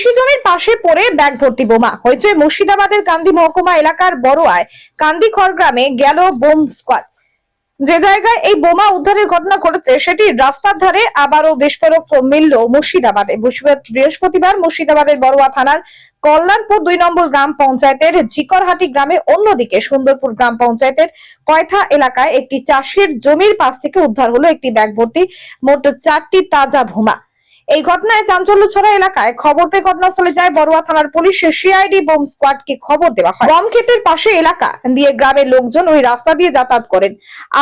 কৃষি জমির পাশে পড়ে ব্যাগ ভর্তি বোমা। হয়েছে মুর্শিদাবাদের কান্দি মহকুমা এলাকার বড়োয়ায় কান্দি খড়গ্রামে গেল বোম স্কোয়াড। যে জায়গায় এই বোমা উদ্ধারের ঘটনা ঘটেছে, সেটি রাস্তার ধারে আবারও বিস্ফোরক মিলল মুর্শিদাবাদে। বৃহস্পতিবার মুর্শিদাবাদের বড়ুয়া থানার কল্যাণপুর দুই নম্বর গ্রাম পঞ্চায়েতের জিকরহাটি গ্রামে অন্যদিকে সুন্দরপুর গ্রাম পঞ্চায়েতের কয়থা এলাকায় একটি চাষের জমির পাশ থেকে উদ্ধার হলো একটি ব্যাগ ভর্তি। মোট চারটি তাজা বোমা। এই ঘটনায় চাঞ্চল্য ছড়া এলাকায় খবর পেয়ে ঘটনাস্থলে যায় বড়ুয়া থানার পুলিশ। সিআইডি বোম স্কোয়াডকে খবর দেওয়া হয়। বম ক্ষেতের পাশে এলাকা দিয়ে গ্রামের লোকজন ওই রাস্তা দিয়ে যাতায়াত করেন।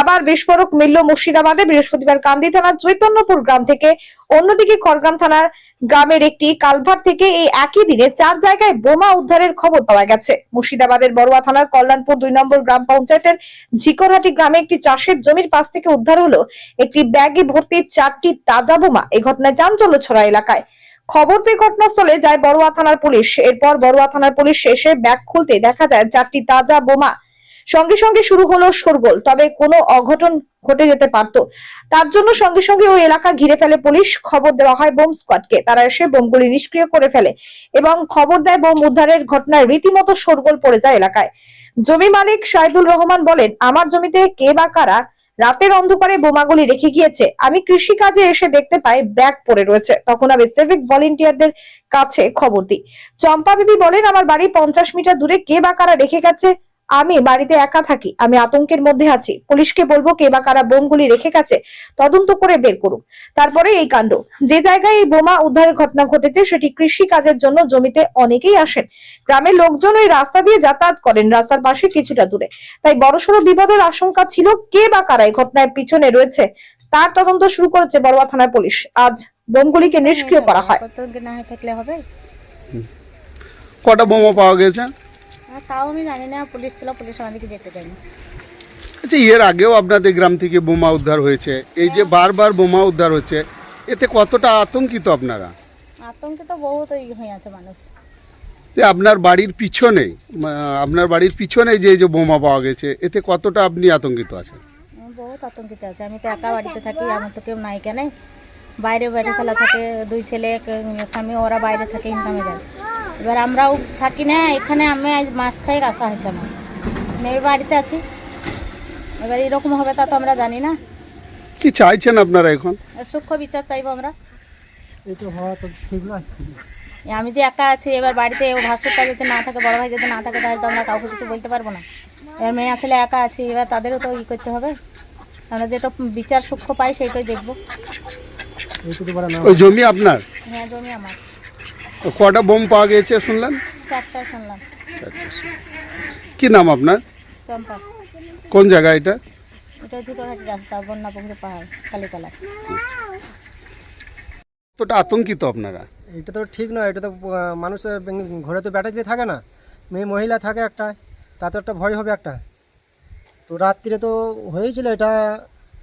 আবার বিস্ফোরক মিলল মুর্শিদাবাদে বৃহস্পতিবার কান্দি থানার চৈতন্যপুর গ্রাম থেকে অন্যদিকে খড়গ্রাম থানার গ্রামের একটি কালভার থেকে এই একই দিনে চার জায়গায় বোমা উদ্ধারের খবর পাওয়া গেছে। মুর্শিদাবাদের বড়ুয়া থানার কল্যাণপুর দুই নম্বর গ্রাম পঞ্চায়েতের ঝিকরহাটি গ্রামে একটি চাষের জমির পাশ থেকে উদ্ধার হলো একটি ব্যাগে ভর্তি চারটি তাজা বোমা। এই ঘটনায় চাঞ্চল্য ছড়া এলাকায়। খবর পেয়ে ঘটনাস্থলে যায় বড়ুয়া থানার পুলিশ। এরপর বড়ুয়া থানার পুলিশ এসে ব্যাগ খুলতে দেখা যায় চারটি তাজা বোমা সঙ্গে সঙ্গে শুরু হলো শোরগোল, তবে কোনো অঘটন ঘটে যেতে পারত। তার জন্য সঙ্গে সঙ্গে ওই এলাকা ঘিরে ফেলে পুলিশ। খবর দেওয়া হয় বোম স্কোয়াডকে। তারা এসে বোমগুলি নিষ্ক্রিয় করে ফেলে এবং খবর দেয় বোম উদ্ধারের ঘটনায় রীতিমতো শোরগোল পড়ে যায় এলাকায়। জমি মালিক শাহিদুল রহমান বলেন, আমার জমিতে কে বা কারা রাতের অন্ধকারে বোমাগুলি রেখে গিয়েছে, আমি কৃষি কাজে এসে দেখতে পাই ব্যাগ পড়ে রয়েছে। তখন আমি সিভিক ভলেন্টিয়ারদের কাছে খবর দিই। চম্পা বিবি বলেন, আমার বাড়ি পঞ্চাশ মিটার দূরে কে বা কারা রেখে গেছে আমি বাড়িতে একা থাকি আমি আতঙ্কের মধ্যে আছি। পুলিশকে বলব কে বা কারা বোমগুলি রেখে গেছে তদন্ত করে বের করুক তারপরে এই কাণ্ড। যে জায়গায় এই বোমা উদ্ধারের ঘটনা ঘটেছে সেটি কৃষি কাজের জন্য জমিতে অনেকেই আসেন। গ্রামের লোকজন ওই রাস্তা দিয়ে যাতায়াত করেন রাস্তার পাশে কিছুটা দূরে। তাই বড়সড় বিপদের আশঙ্কা ছিল কে বা কারা এই ঘটনার পিছনে রয়েছে তার তদন্ত শুরু করেছে বড়ুয়া থানার পুলিশ। আজ বোমগুলিকে নিষ্ক্রিয় করা হয়। কত না থাকলে হবে? কটা বোমা পাওয়া গেছে? তাও আমি জানি না পুলিশ ছিল পুলিশ আমাদেরকে যেতে দেয়নি। আচ্ছা এর আগেও আপনাদের গ্রাম থেকে বোমা উদ্ধার হয়েছে। এই যে বারবার বোমা উদ্ধার হচ্ছে এতে কতটা আতঙ্কিত আপনারা? আতঙ্কে তো বহুত হয়ে আছে মানুষ। যে আপনার বাড়ির পিছনে আপনার বাড়ির পিছনে যে যে বোমা পাওয়া গেছে এতে কতটা আপনি আতঙ্কিত আছেন? বহুত আতঙ্কিত আছে। আমি তো একা বাড়িতে থাকি আমার তো কেউ নাই কেন বাইরে বাইরে খেলা থাকে দুই ছেলে স্বামী ওরা বাইরে থাকে ইনকামে যায়। এবার আমরাও থাকি না এখানে আমি আজ মাস ছয়েক আসা হয়েছে আমার। মেয়ের বাড়িতে আছি। এবার এরকম হবে তা তো আমরা জানি না। কি চাইছেন আপনারা এখন? সূক্ষ্ম বিচার চাইব আমরা। এ আমি যে একা আছি এবার বাড়িতে ও ভাস্করটা যদি না থাকে বড় ভাই যদি না থাকে তাহলে তো আমরা কাউকে কিছু বলতে পারব না। এবার মেয়ে ছেলে একা আছে এবার তাদেরও তো ই করতে হবে। আমরা যেটা বিচার সূক্ষ্ম পাই সেইটাই দেখব। ওই জমি আপনার? হ্যাঁ জমি আমার। কটা বোম পাওয়া গেছে শুনলেন? চারটা শুনলাম। কি নাম আপনার? চম্পা। কোন জায়গা এটা? এটা রাস্তা পাহাড় কালীতলা। আতঙ্কিত আপনারা? এটা তো ঠিক নয় এটা তো মানুষ ঘরে তো ব্যাটা দিয়ে থাকে না। মেয়ে মহিলা থাকে একটা তাতে একটা ভয় হবে একটা। তো রাত্রিরে তো হয়েছিল এটা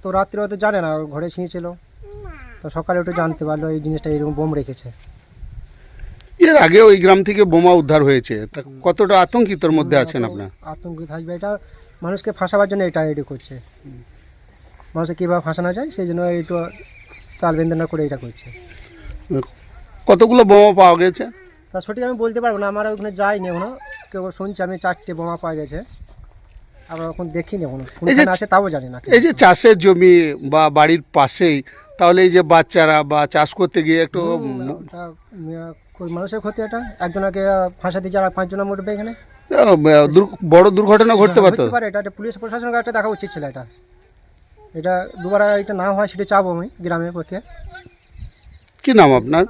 তো রাত্রে হয়তো জানে না ঘরে ছিঁড়েছিল। তো সকালে ওটা জানতে পারল এই জিনিসটা এরকম বোম রেখেছে। এর আগে ওই গ্রাম থেকে বোমা উদ্ধার হয়েছে। তা কতটা আতঙ্কিতর মধ্যে আছেন আপনার? আতঙ্ক থাকবে এটা মানুষকে ফাঁসাবার জন্য এটা এডি করছে। মানুষকে কীভাবে ফাঁসানো যায় সেই জন্য একটু চাল বেন্দনা করে এটা করছে। কতগুলো বোমা পাওয়া গেছে? তা সঠিক আমি বলতে পারব না আমার ওখানে যাইনি এখনও। কেউ শুনছি আমি চারটে বোমা পাওয়া গেছে। আবার এখন দেখিনি এখনও। কোনখানে আছে তাও জানি না। এই যে চাষের জমি বা বাড়ির পাশেই তাহলে এই যে বাচ্চারা বা চাষ করতে গিয়ে একটু কই মানুষের ক্ষতি এটা? একজনকে ফাঁসা দিয়েছে আর পাঁচজন মরবে এখানে? বড় দুর্ঘটনা ঘটতে পারতো। পারে এটা পুলিশ প্রশাসনকে একটা দেখা উচিত ছিল এটা। এটা দুবার এটা না হয় সেটা চাবো আমি গ্রামের পক্ষে। কি নাম আপনার?